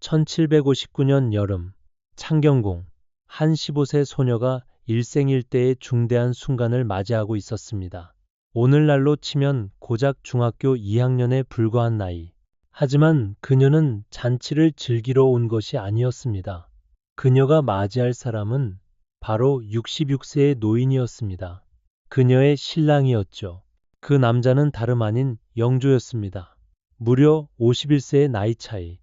1759년 여름 창경궁 한 15세 소녀가 일생일대의 중대한 순간을 맞이하고 있었습니다. 오늘날로 치면 고작 중학교 2학년에 불과한 나이. 하지만 그녀는 잔치를 즐기러 온 것이 아니었습니다. 그녀가 맞이할 사람은 바로 66세의 노인이었습니다. 그녀의 신랑이었죠. 그 남자는 다름 아닌 영조였습니다. 무려 51세의 나이 차이.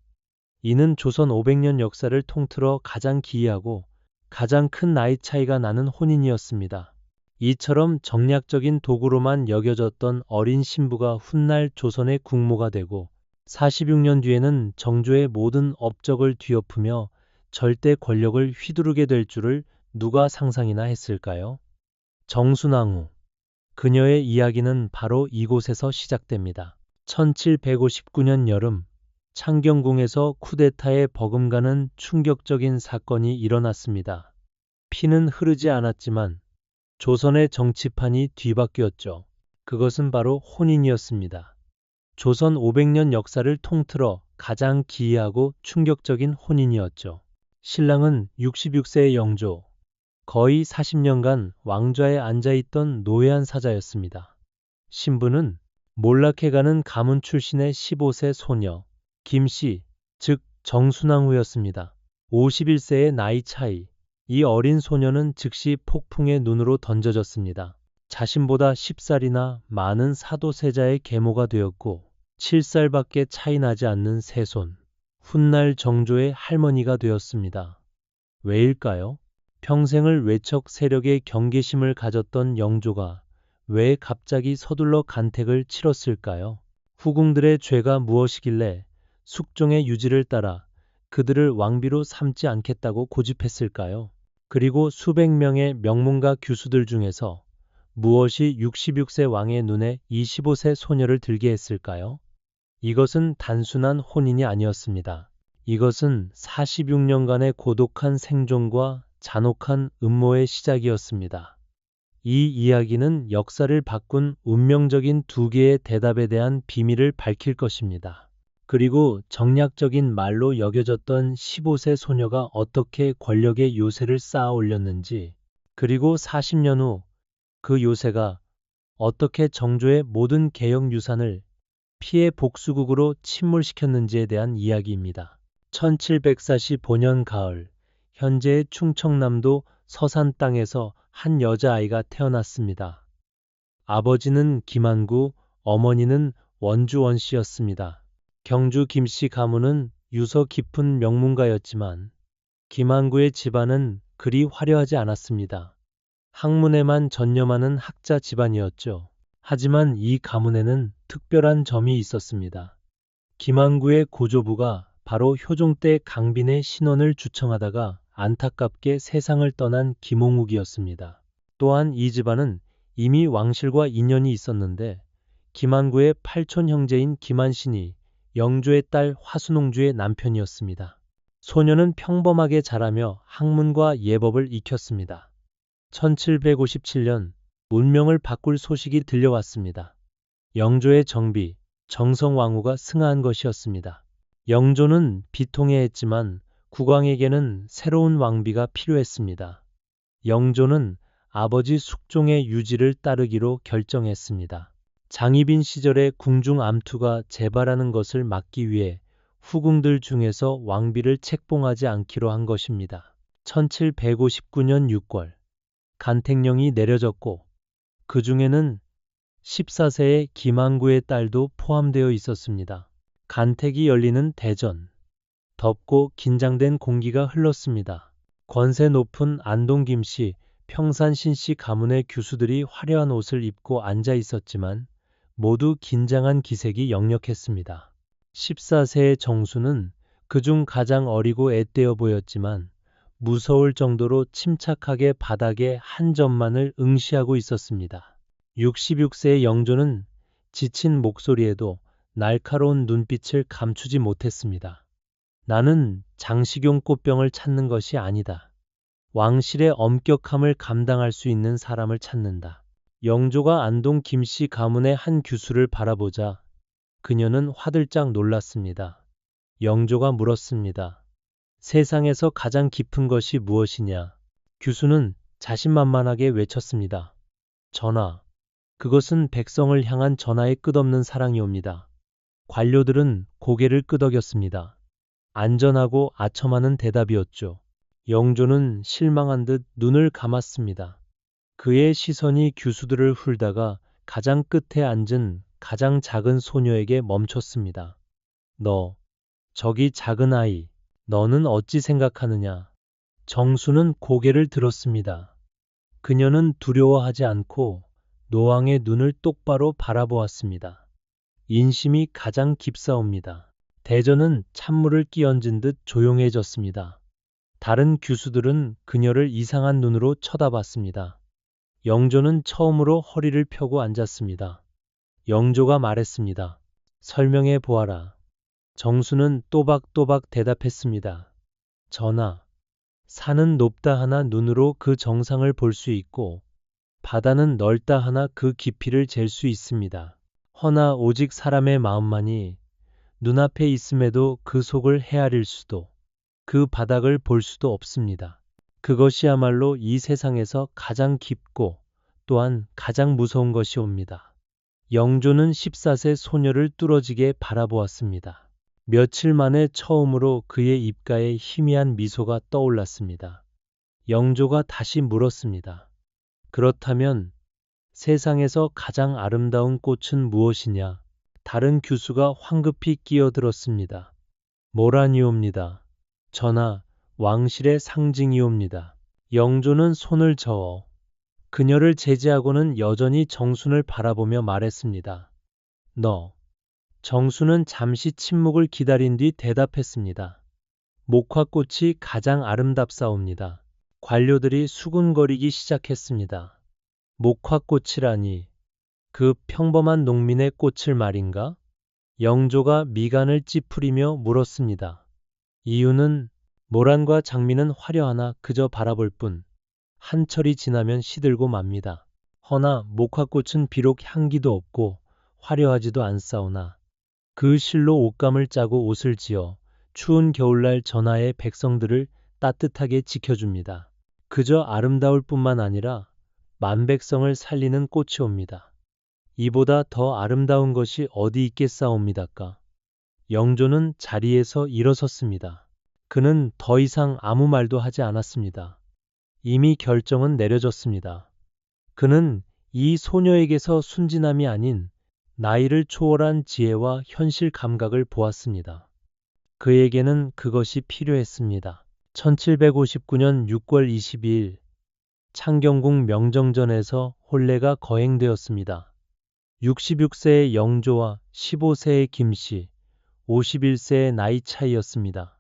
이는 조선 500년 역사를 통틀어 가장 기이하고 가장 큰 나이 차이가 나는 혼인이었습니다. 이처럼 정략적인 도구로만 여겨졌던 어린 신부가 훗날 조선의 국모가 되고 46년 뒤에는 정조의 모든 업적을 뒤엎으며 절대 권력을 휘두르게 될 줄을 누가 상상이나 했을까요? 정순왕후. 그녀의 이야기는 바로 이곳에서 시작됩니다. 1759년 여름 창경궁에서 쿠데타에 버금가는 충격적인 사건이 일어났습니다. 피는 흐르지 않았지만 조선의 정치판이 뒤바뀌었죠. 그것은 바로 혼인이었습니다. 조선 500년 역사를 통틀어 가장 기이하고 충격적인 혼인이었죠. 신랑은 66세의 영조, 거의 40년간 왕좌에 앉아있던 노예한 사자였습니다. 신부는 몰락해가는 가문 출신의 15세 소녀, 김씨, 즉 정순왕후였습니다. 51세의 나이 차이. 이 어린 소녀는 즉시 폭풍의 눈으로 던져졌습니다. 자신보다 10살이나 많은 사도세자의 계모가 되었고 7살밖에 차이 나지 않는 세손. 훗날 정조의 할머니가 되었습니다. 왜일까요? 평생을 외척 세력의 경계심을 가졌던 영조가 왜 갑자기 서둘러 간택을 치렀을까요? 후궁들의 죄가 무엇이길래 숙종의 유지를 따라 그들을 왕비로 삼지 않겠다고 고집했을까요? 그리고 수백 명의 명문가 교수들 중에서 무엇이 66세 왕의 눈에 25세 소녀를 들게 했을까요? 이것은 단순한 혼인이 아니었습니다. 이것은 46년간의 고독한 생존과 잔혹한 음모의 시작이었습니다. 이 이야기는 역사를 바꾼 운명적인 두 개의 대답에 대한 비밀을 밝힐 것입니다. 그리고 정략적인 말로 여겨졌던 15세 소녀가 어떻게 권력의 요새를 쌓아 올렸는지, 그리고 40년 후 그 요새가 어떻게 정조의 모든 개혁 유산을 피해 복수국으로 침몰시켰는지에 대한 이야기입니다. 1745년 가을, 현재의 충청남도 서산 땅에서 한 여자아이가 태어났습니다. 아버지는 김한구, 어머니는 원주원 씨였습니다. 경주 김씨 가문은 유서 깊은 명문가였지만 김한구의 집안은 그리 화려하지 않았습니다. 학문에만 전념하는 학자 집안이었죠. 하지만 이 가문에는 특별한 점이 있었습니다. 김한구의 고조부가 바로 효종 때 강빈의 신원을 주청하다가 안타깝게 세상을 떠난 김홍욱이었습니다. 또한 이 집안은 이미 왕실과 인연이 있었는데 김한구의 팔촌 형제인 김한신이 영조의 딸 화순홍주의 남편이었습니다. 소녀는 평범하게 자라며 학문과 예법을 익혔습니다. 1757년 운명을 바꿀 소식이 들려왔습니다. 영조의 정비, 정성왕후가 승하한 것이었습니다. 영조는 비통해했지만 국왕에게는 새로운 왕비가 필요했습니다. 영조는 아버지 숙종의 유지를 따르기로 결정했습니다. 장희빈 시절의 궁중 암투가 재발하는 것을 막기 위해 후궁들 중에서 왕비를 책봉하지 않기로 한 것입니다. 1759년 6월 간택령이 내려졌고 그 중에는 14세의 김항구의 딸도 포함되어 있었습니다. 간택이 열리는 대전. 덥고 긴장된 공기가 흘렀습니다. 권세 높은 안동 김씨, 평산 신씨 가문의 교수들이 화려한 옷을 입고 앉아 있었지만 모두 긴장한 기색이 역력했습니다. 14세의 정수는 그중 가장 어리고 앳되어 보였지만 무서울 정도로 침착하게 바닥에 한 점만을 응시하고 있었습니다. 66세의 영조는 지친 목소리에도 날카로운 눈빛을 감추지 못했습니다. 나는 장식용 꽃병을 찾는 것이 아니다. 왕실의 엄격함을 감당할 수 있는 사람을 찾는다. 영조가 안동 김씨 가문의 한 규수를 바라보자 그녀는 화들짝 놀랐습니다. 영조가 물었습니다. 세상에서 가장 깊은 것이 무엇이냐? 규수는 자신만만하게 외쳤습니다. 전하, 그것은 백성을 향한 전하의 끝없는 사랑이옵니다. 관료들은 고개를 끄덕였습니다. 안전하고 아첨하는 대답이었죠. 영조는 실망한 듯 눈을 감았습니다. 그의 시선이 규수들을 훑다가 가장 끝에 앉은 가장 작은 소녀에게 멈췄습니다. 너, 저기 작은 아이, 너는 어찌 생각하느냐? 정수는 고개를 들었습니다. 그녀는 두려워하지 않고 노왕의 눈을 똑바로 바라보았습니다. 인심이 가장 깊사옵니다. 대전은 찬물을 끼얹은 듯 조용해졌습니다. 다른 규수들은 그녀를 이상한 눈으로 쳐다봤습니다. 영조는 처음으로 허리를 펴고 앉았습니다. 영조가 말했습니다. 설명해 보아라. 정수는 또박또박 대답했습니다. 전하, 산은 높다 하나 눈으로 그 정상을 볼 수 있고, 바다는 넓다 하나 그 깊이를 잴 수 있습니다. 허나 오직 사람의 마음만이 눈앞에 있음에도 그 속을 헤아릴 수도, 그 바닥을 볼 수도 없습니다. 그것이야말로 이 세상에서 가장 깊고 또한 가장 무서운 것이 옵니다. 영조는 14세 소녀를 뚫어지게 바라보았습니다. 며칠 만에 처음으로 그의 입가에 희미한 미소가 떠올랐습니다. 영조가 다시 물었습니다. 그렇다면 세상에서 가장 아름다운 꽃은 무엇이냐? 다른 교수가 황급히 끼어들었습니다. 모라니옵니다. 전하, 왕실의 상징이옵니다. 영조는 손을 저어 그녀를 제지하고는 여전히 정순을 바라보며 말했습니다. 너. 정순은 잠시 침묵을 기다린 뒤 대답했습니다. 목화꽃이 가장 아름답사옵니다. 관료들이 수군거리기 시작했습니다. 목화꽃이라니 그 평범한 농민의 꽃을 말인가? 영조가 미간을 찌푸리며 물었습니다. 이유는 모란과 장미는 화려하나 그저 바라볼 뿐 한철이 지나면 시들고 맙니다. 허나 목화꽃은 비록 향기도 없고 화려하지도 않사오나 그 실로 옷감을 짜고 옷을 지어 추운 겨울날 전하의 백성들을 따뜻하게 지켜줍니다. 그저 아름다울 뿐만 아니라 만백성을 살리는 꽃이 옵니다. 이보다 더 아름다운 것이 어디 있겠사옵니다까. 영조는 자리에서 일어섰습니다. 그는 더 이상 아무 말도 하지 않았습니다. 이미 결정은 내려졌습니다. 그는 이 소녀에게서 순진함이 아닌 나이를 초월한 지혜와 현실 감각을 보았습니다. 그에게는 그것이 필요했습니다. 1759년 6월 22일 창경궁 명정전에서 혼례가 거행되었습니다. 66세의 영조와 15세의 김씨, 51세의 나이 차이였습니다.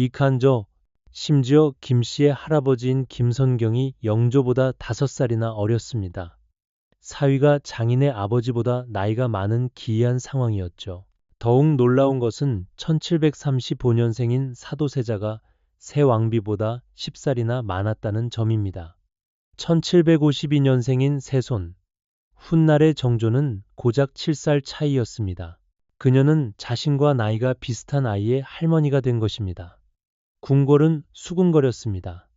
이칸저 심지어 김 씨의 할아버지인 김선경이 영조보다 다섯 살이나 어렸습니다. 사위가 장인의 아버지보다 나이가 많은 기이한 상황이었죠. 더욱 놀라운 것은 1735년생인 사도세자가 새 왕비보다 10살이나 많았다는 점입니다. 1752년생인 세손, 훗날의 정조는 고작 7살 차이였습니다. 그녀는 자신과 나이가 비슷한 아이의 할머니가 된 것입니다. 궁궐은 수군거렸습니다.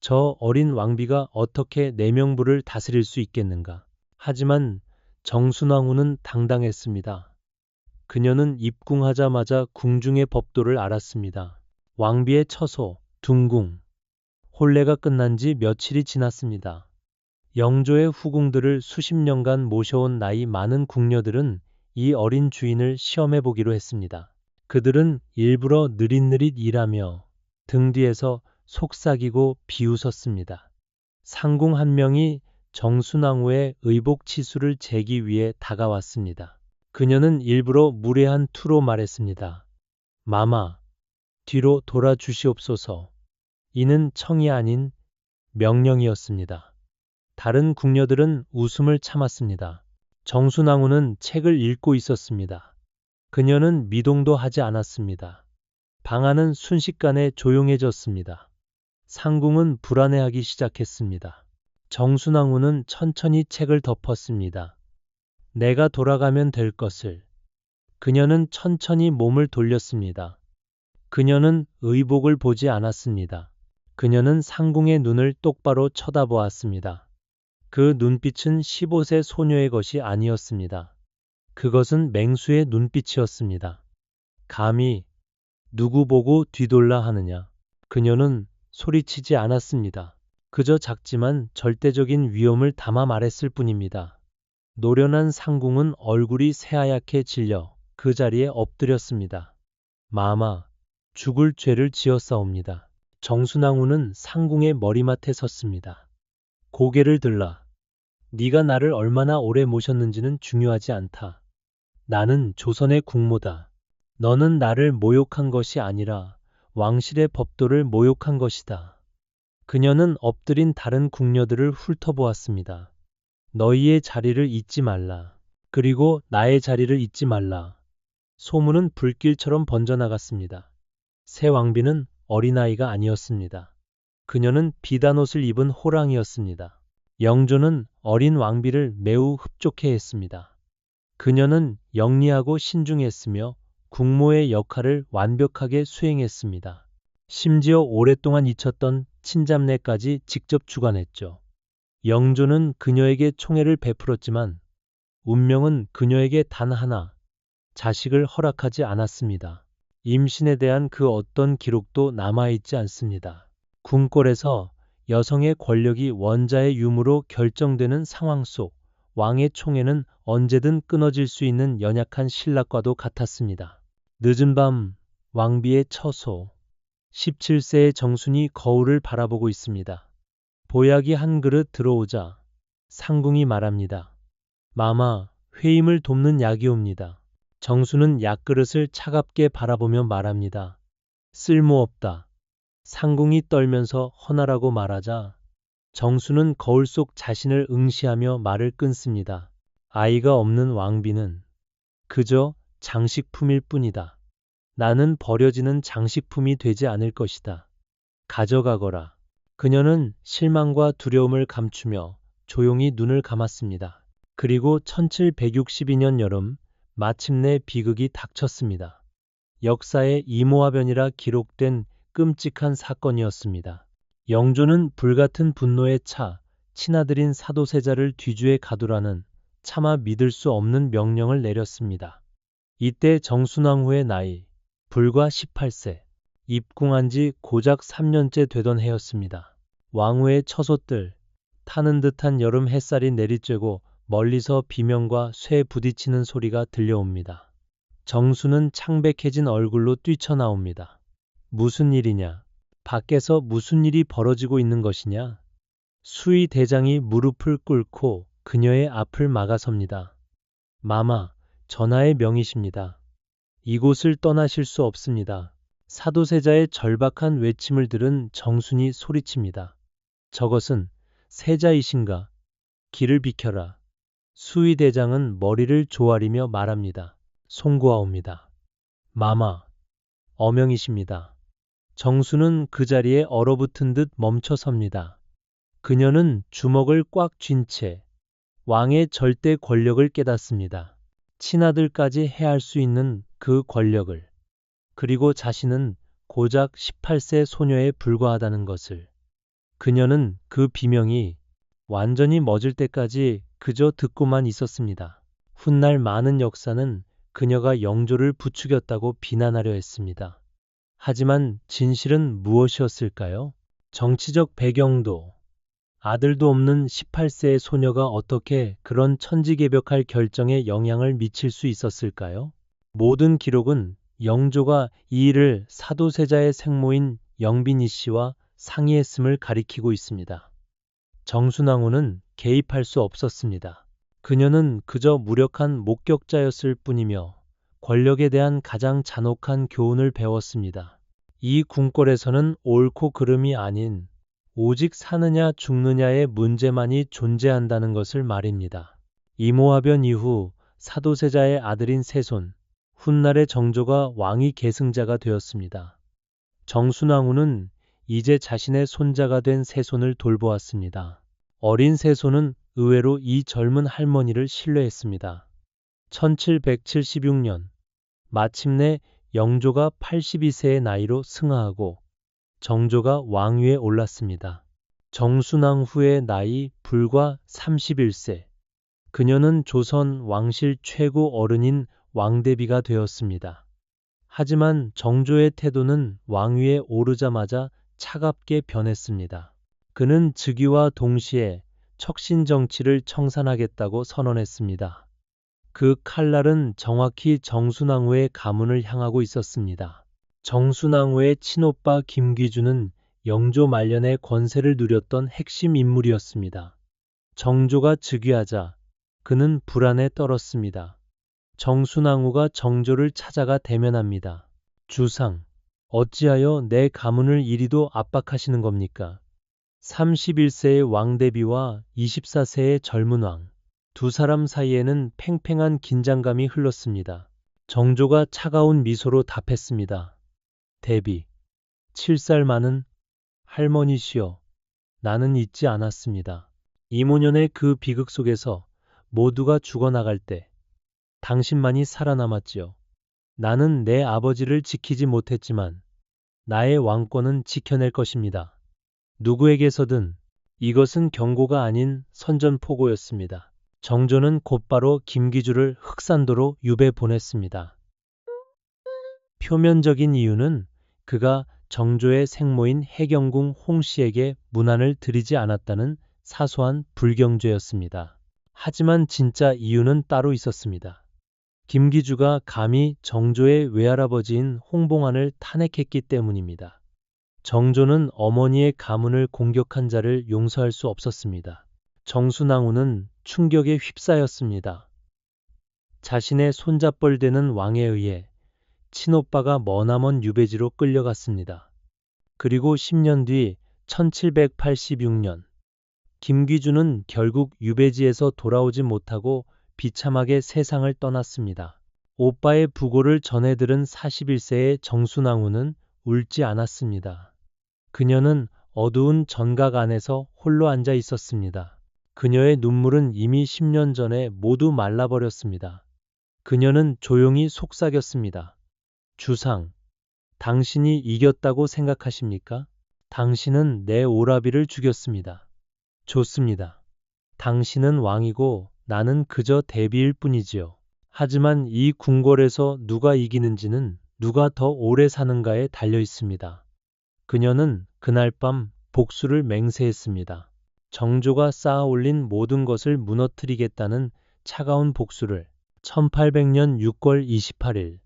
저 어린 왕비가 어떻게 내명부를 다스릴 수 있겠는가. 하지만 정순왕후는 당당했습니다. 그녀는 입궁하자마자 궁중의 법도를 알았습니다. 왕비의 처소, 둥궁. 혼례가 끝난 지 며칠이 지났습니다. 영조의 후궁들을 수십 년간 모셔온 나이 많은 궁녀들은 이 어린 주인을 시험해 보기로 했습니다. 그들은 일부러 느릿느릿 일하며 등 뒤에서 속삭이고 비웃었습니다. 상궁 한 명이 정순왕후의 의복 치수를 재기 위해 다가왔습니다. 그녀는 일부러 무례한 투로 말했습니다. 마마, 뒤로 돌아 주시옵소서. 이는 청이 아닌 명령이었습니다. 다른 궁녀들은 웃음을 참았습니다. 정순왕후는 책을 읽고 있었습니다. 그녀는 미동도 하지 않았습니다. 방 안은 순식간에 조용해졌습니다. 상궁은 불안해하기 시작했습니다. 정순왕후는 천천히 책을 덮었습니다. 내가 돌아가면 될 것을. 그녀는 천천히 몸을 돌렸습니다. 그녀는 의복을 보지 않았습니다. 그녀는 상궁의 눈을 똑바로 쳐다보았습니다. 그 눈빛은 15세 소녀의 것이 아니었습니다. 그것은 맹수의 눈빛이었습니다. 감히 누구 보고 뒤돌라 하느냐. 그녀는 소리치지 않았습니다. 그저 작지만 절대적인 위험을 담아 말했을 뿐입니다. 노련한 상궁은 얼굴이 새하얗게 질려 그 자리에 엎드렸습니다. 마마, 죽을 죄를 지었사옵니다. 정순왕후는 상궁의 머리맡에 섰습니다. 고개를 들라. 네가 나를 얼마나 오래 모셨는지는 중요하지 않다. 나는 조선의 국모다. 너는 나를 모욕한 것이 아니라 왕실의 법도를 모욕한 것이다. 그녀는 엎드린 다른 궁녀들을 훑어보았습니다. 너희의 자리를 잊지 말라. 그리고 나의 자리를 잊지 말라. 소문은 불길처럼 번져나갔습니다. 새 왕비는 어린아이가 아니었습니다. 그녀는 비단 옷을 입은 호랑이였습니다. 영조는 어린 왕비를 매우 흡족해 했습니다. 그녀는 영리하고 신중했으며 국모의 역할을 완벽하게 수행했습니다. 심지어 오랫동안 잊혔던 친잡내까지 직접 주관했죠. 영조는 그녀에게 총애를 베풀었지만 운명은 그녀에게 단 하나 자식을 허락하지 않았습니다. 임신에 대한 그 어떤 기록도 남아있지 않습니다. 궁궐에서 여성의 권력이 원자의 유무로 결정되는 상황 속 왕의 총애는 언제든 끊어질 수 있는 연약한 신락과도 같았습니다. 늦은 밤 왕비의 처소 17세의 정순이 거울을 바라보고 있습니다. 보약이 한 그릇 들어오자 상궁이 말합니다. 마마, 회임을 돕는 약이 옵니다. 정수는 약그릇을 차갑게 바라보며 말합니다. 쓸모없다. 상궁이 떨면서 허나라고 말하자 정수는 거울 속 자신을 응시하며 말을 끊습니다. 아이가 없는 왕비는 그저 장식품일 뿐이다. 나는 버려지는 장식품이 되지 않을 것이다. 가져가거라. 그녀는 실망과 두려움을 감추며 조용히 눈을 감았습니다. 그리고 1762년 여름 마침내 비극이 닥쳤습니다. 역사의 이모화변이라 기록된 끔찍한 사건이었습니다. 영조는 불같은 분노에 차 친아들인 사도세자를 뒤주에 가두라는 차마 믿을 수 없는 명령을 내렸습니다. 이때 정순왕후의 나이 불과 18세, 입궁한 지 고작 3년째 되던 해였습니다. 왕후의 처소들, 타는 듯한 여름 햇살이 내리쬐고 멀리서 비명과 쇠 부딪히는 소리가 들려옵니다. 정수는 창백해진 얼굴로 뛰쳐나옵니다. 무슨 일이냐? 밖에서 무슨 일이 벌어지고 있는 것이냐? 수의 대장이 무릎을 꿇고 그녀의 앞을 막아섭니다. 마마, 전하의 명이십니다. 이곳을 떠나실 수 없습니다. 사도세자의 절박한 외침을 들은 정순이 소리칩니다. 저것은 세자이신가? 길을 비켜라. 수의 대장은 머리를 조아리며 말합니다. 송구하옵니다. 마마, 어명이십니다. 정수는 그 자리에 얼어붙은 듯 멈춰 섭니다. 그녀는 주먹을 꽉 쥔 채 왕의 절대 권력을 깨닫습니다. 친아들까지 해할 수 있는 그 권력을 그리고 자신은 고작 18세 소녀에 불과하다는 것을 그녀는 그 비명이 완전히 멎을 때까지 그저 듣고만 있었습니다. 훗날 많은 역사는 그녀가 영조를 부추겼다고 비난하려 했습니다. 하지만 진실은 무엇이었을까요? 정치적 배경도 아들도 없는 18세의 소녀가 어떻게 그런 천지개벽할 결정에 영향을 미칠 수 있었을까요? 모든 기록은 영조가 이 일을 사도세자의 생모인 영빈이 씨와 상의했음을 가리키고 있습니다. 정순왕후는 개입할 수 없었습니다. 그녀는 그저 무력한 목격자였을 뿐이며 권력에 대한 가장 잔혹한 교훈을 배웠습니다. 이 궁궐에서는 옳고 그름이 아닌 오직 사느냐 죽느냐의 문제만이 존재한다는 것을 말입니다. 이모화변 이후 사도세자의 아들인 세손, 훗날의 정조가 왕위 계승자가 되었습니다. 정순왕후는 이제 자신의 손자가 된 세손을 돌보았습니다. 어린 세손은 의외로 이 젊은 할머니를 신뢰했습니다. 1776년 마침내 영조가 82세의 나이로 승하하고 정조가 왕위에 올랐습니다. 정순왕 후의 나이 불과 31세. 그녀는 조선 왕실 최고 어른인 왕대비가 되었습니다. 하지만 정조의 태도는 왕위에 오르자마자 차갑게 변했습니다. 그는 즉위와 동시에 척신 정치를 청산하겠다고 선언했습니다. 그 칼날은 정확히 정순왕후의 가문을 향하고 있었습니다. 정순왕후의 친오빠 김귀주는 영조 말년에 권세를 누렸던 핵심 인물이었습니다. 정조가 즉위하자 그는 불안에 떨었습니다. 정순왕후가 정조를 찾아가 대면합니다. 주상, 어찌하여 내 가문을 이리도 압박하시는 겁니까? 31세의 왕대비와 24세의 젊은 왕, 두 사람 사이에는 팽팽한 긴장감이 흘렀습니다. 정조가 차가운 미소로 답했습니다. 대비, 7살 많은 할머니시여, 나는 잊지 않았습니다. 이모년의 그 비극 속에서 모두가 죽어나갈 때 당신만이 살아남았지요. 나는 내 아버지를 지키지 못했지만 나의 왕권은 지켜낼 것입니다. 누구에게서든 이것은 경고가 아닌 선전포고였습니다. 정조는 곧바로 김기주를 흑산도로 유배 보냈습니다. 표면적인 이유는 그가 정조의 생모인 해경궁 홍씨에게 문안을 드리지 않았다는 사소한 불경죄였습니다. 하지만 진짜 이유는 따로 있었습니다. 김기주가 감히 정조의 외할아버지인 홍봉안을 탄핵했기 때문입니다. 정조는 어머니의 가문을 공격한 자를 용서할 수 없었습니다. 정순왕후는 충격에 휩싸였습니다. 자신의 손잡벌되는 왕에 의해 친오빠가 머나먼 유배지로 끌려갔습니다. 그리고 10년 뒤 1786년 김귀주는 결국 유배지에서 돌아오지 못하고 비참하게 세상을 떠났습니다. 오빠의 부고를 전해 들은 41세의 정순왕후는 울지 않았습니다. 그녀는 어두운 전각 안에서 홀로 앉아 있었습니다. 그녀의 눈물은 이미 10년 전에 모두 말라버렸습니다. 그녀는 조용히 속삭였습니다. 주상, 당신이 이겼다고 생각하십니까? 당신은 내 오라비를 죽였습니다. 좋습니다. 당신은 왕이고 나는 그저 대비일 뿐이지요. 하지만 이 궁궐에서 누가 이기는지는 누가 더 오래 사는가에 달려 있습니다. 그녀는 그날 밤 복수를 맹세했습니다. 정조가 쌓아 올린 모든 것을 무너뜨리겠다는 차가운 복수를 1800년 6월 28일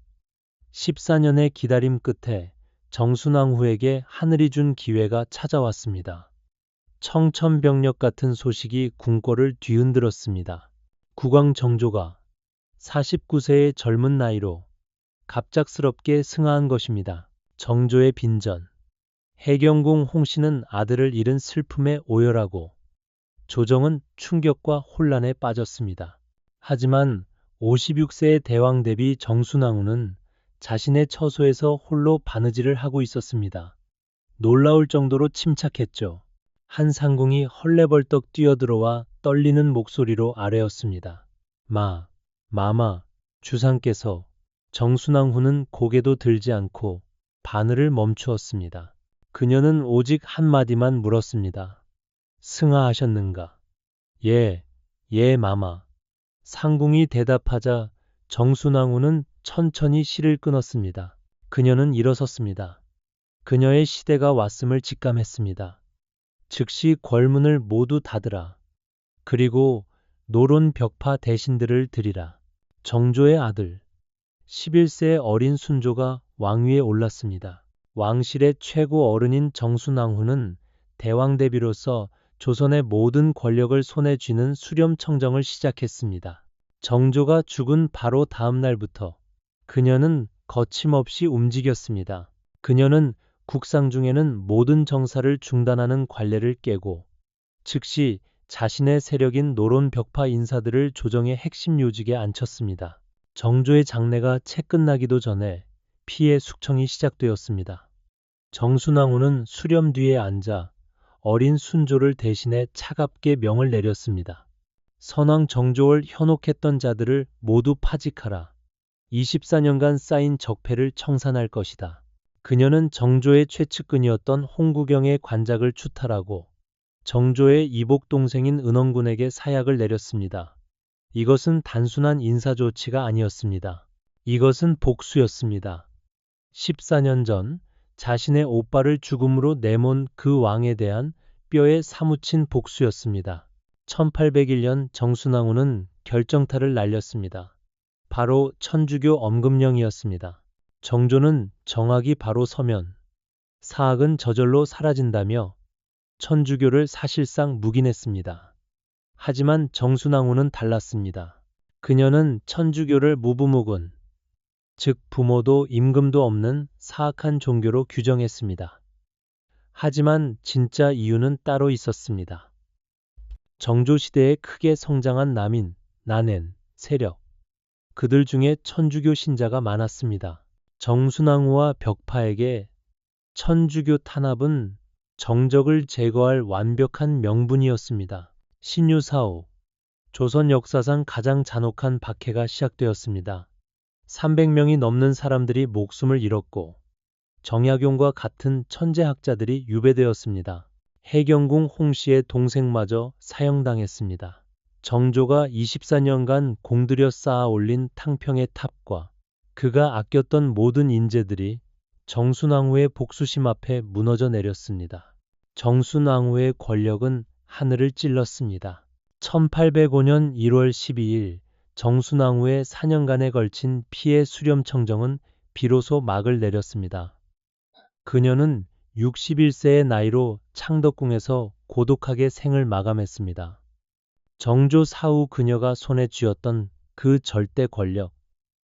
14년의 기다림 끝에 정순왕후에게 하늘이 준 기회가 찾아왔습니다. 청천벽력 같은 소식이 궁궐을 뒤흔들었습니다. 국왕 정조가 49세의 젊은 나이로 갑작스럽게 승하한 것입니다. 정조의 빈전. 해경궁 홍씨는 아들을 잃은 슬픔에 오열하고 조정은 충격과 혼란에 빠졌습니다. 하지만 56세의 대왕 대비 정순왕후는 자신의 처소에서 홀로 바느질을 하고 있었습니다. 놀라울 정도로 침착했죠. 한 상궁이 헐레벌떡 뛰어들어와 떨리는 목소리로 아뢰었습니다. 마, 마마, 주상께서 정순왕후는 고개도 들지 않고 바늘을 멈추었습니다. 그녀는 오직 한마디만 물었습니다. 승하하셨는가? 예, 예, 마마. 상궁이 대답하자 정순왕후는 천천히 실을 끊었습니다. 그녀는 일어섰습니다. 그녀의 시대가 왔음을 직감했습니다. 즉시 궐문을 모두 닫으라. 그리고 노론 벽파 대신들을 드리라. 정조의 아들 11세 어린 순조가 왕위에 올랐습니다. 왕실의 최고 어른인 정순왕후는 대왕 대비로서 조선의 모든 권력을 손에 쥐는 수렴청정을 시작했습니다. 정조가 죽은 바로 다음 날부터 그녀는 거침없이 움직였습니다. 그녀는 국상 중에는 모든 정사를 중단하는 관례를 깨고 즉시 자신의 세력인 노론 벽파 인사들을 조정의 핵심 요직에 앉혔습니다. 정조의 장례가 채 끝나기도 전에 피해 숙청이 시작되었습니다. 정순왕후는 수렴 뒤에 앉아 어린 순조를 대신해 차갑게 명을 내렸습니다. 선왕 정조를 현혹했던 자들을 모두 파직하라. 24년간 쌓인 적폐를 청산할 것이다. 그녀는 정조의 최측근이었던 홍구경의 관작을 추탈하고 정조의 이복 동생인 은원군에게 사약을 내렸습니다. 이것은 단순한 인사 조치가 아니었습니다. 이것은 복수였습니다. 14년 전 자신의 오빠를 죽음으로 내몬 그 왕에 대한 뼈에 사무친 복수였습니다. 1801년 정순왕후는 결정타를 날렸습니다. 바로 천주교 엄금령이었습니다. 정조는 정악이 바로 서면 사악은 저절로 사라진다며 천주교를 사실상 묵인했습니다. 하지만 정순왕후는 달랐습니다. 그녀는 천주교를 무부묵은 즉 부모도 임금도 없는 사악한 종교로 규정했습니다. 하지만 진짜 이유는 따로 있었습니다. 정조 시대에 크게 성장한 남인, 나넨, 세력. 그들 중에 천주교 신자가 많았습니다. 정순왕후와 벽파에게 천주교 탄압은 정적을 제거할 완벽한 명분이었습니다. 신유사후 조선 역사상 가장 잔혹한 박해가 시작되었습니다. 300명이 넘는 사람들이 목숨을 잃었고 정약용과 같은 천재학자들이 유배되었습니다. 해경궁 홍씨의 동생마저 사형당했습니다. 정조가 24년간 공들여 쌓아 올린 탕평의 탑과 그가 아꼈던 모든 인재들이 정순왕후의 복수심 앞에 무너져 내렸습니다. 정순왕후의 권력은 하늘을 찔렀습니다. 1805년 1월 12일 정순왕후의 4년간에 걸친 피해 수렴 청정은 비로소 막을 내렸습니다. 그녀는 61세의 나이로 창덕궁에서 고독하게 생을 마감했습니다. 정조 사후 그녀가 손에 쥐었던 그 절대 권력,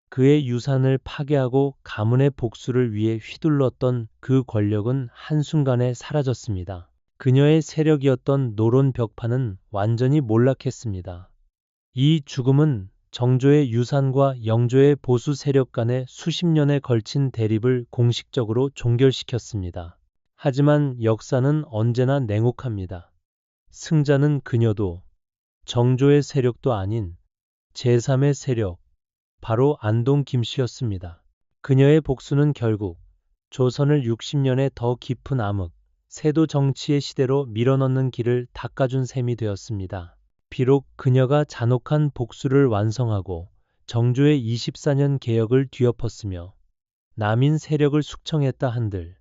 그의 유산을 파괴하고 가문의 복수를 위해 휘둘렀던 그 권력은 한순간에 사라졌습니다. 그녀의 세력이었던 노론 벽파는 완전히 몰락했습니다. 이 죽음은 정조의 유산과 영조의 보수 세력 간의 수십 년에 걸친 대립을 공식적으로 종결시켰습니다. 하지만 역사는 언제나 냉혹합니다. 승자는 그녀도 정조의 세력도 아닌 제3의 세력, 바로 안동 김씨였습니다. 그녀의 복수는 결국 조선을 60년의 더 깊은 암흑, 세도 정치의 시대로 밀어넣는 길을 닦아준 셈이 되었습니다. 비록 그녀가 잔혹한 복수를 완성하고 정조의 24년 개혁을 뒤엎었으며 남인 세력을 숙청했다 한들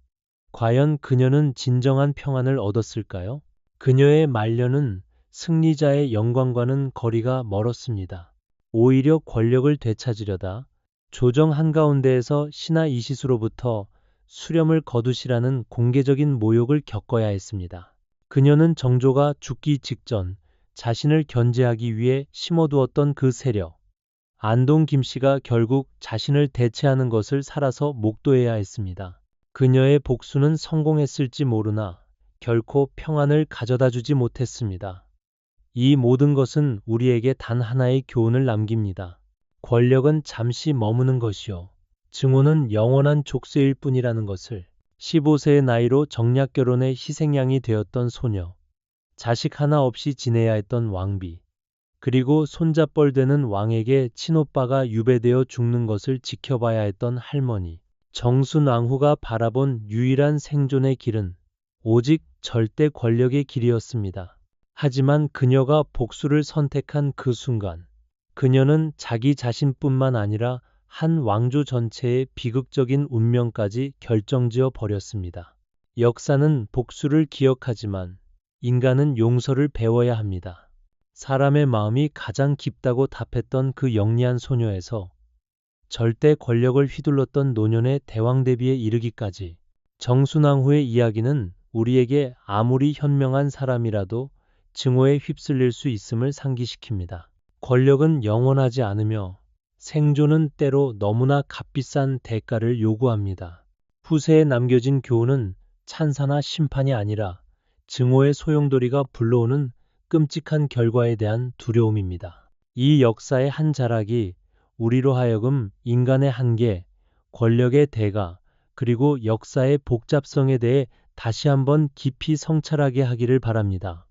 과연 그녀는 진정한 평안을 얻었을까요? 그녀의 말년은 승리자의 영광과는 거리가 멀었습니다. 오히려 권력을 되찾으려다 조정 한가운데에서 신하 이시수로부터 수렴을 거두시라는 공개적인 모욕을 겪어야 했습니다. 그녀는 정조가 죽기 직전 자신을 견제하기 위해 심어두었던 그 세력, 안동 김씨가 결국 자신을 대체하는 것을 살아서 목도해야 했습니다. 그녀의 복수는 성공했을지 모르나 결코 평안을 가져다 주지 못했습니다. 이 모든 것은 우리에게 단 하나의 교훈을 남깁니다. 권력은 잠시 머무는 것이요. 증오는 영원한 족쇄일 뿐이라는 것을 15세의 나이로 정략 결혼의 희생양이 되었던 소녀, 자식 하나 없이 지내야 했던 왕비, 그리고 손자뻘 되는 왕에게 친오빠가 유배되어 죽는 것을 지켜봐야 했던 할머니, 정순 왕후가 바라본 유일한 생존의 길은 오직 절대 권력의 길이었습니다. 하지만 그녀가 복수를 선택한 그 순간, 그녀는 자기 자신뿐만 아니라 한 왕조 전체의 비극적인 운명까지 결정지어 버렸습니다. 역사는 복수를 기억하지만 인간은 용서를 배워야 합니다. 사람의 마음이 가장 깊다고 답했던 그 영리한 소녀에서 절대 권력을 휘둘렀던 노년의 대왕 대비에 이르기까지 정순왕후의 이야기는 우리에게 아무리 현명한 사람이라도 증오에 휩쓸릴 수 있음을 상기시킵니다. 권력은 영원하지 않으며 생존은 때로 너무나 값비싼 대가를 요구합니다. 후세에 남겨진 교훈은 찬사나 심판이 아니라 증오의 소용돌이가 불러오는 끔찍한 결과에 대한 두려움입니다. 이 역사의 한 자락이 우리로 하여금 인간의 한계, 권력의 대가, 그리고 역사의 복잡성에 대해 다시 한번 깊이 성찰하게 하기를 바랍니다.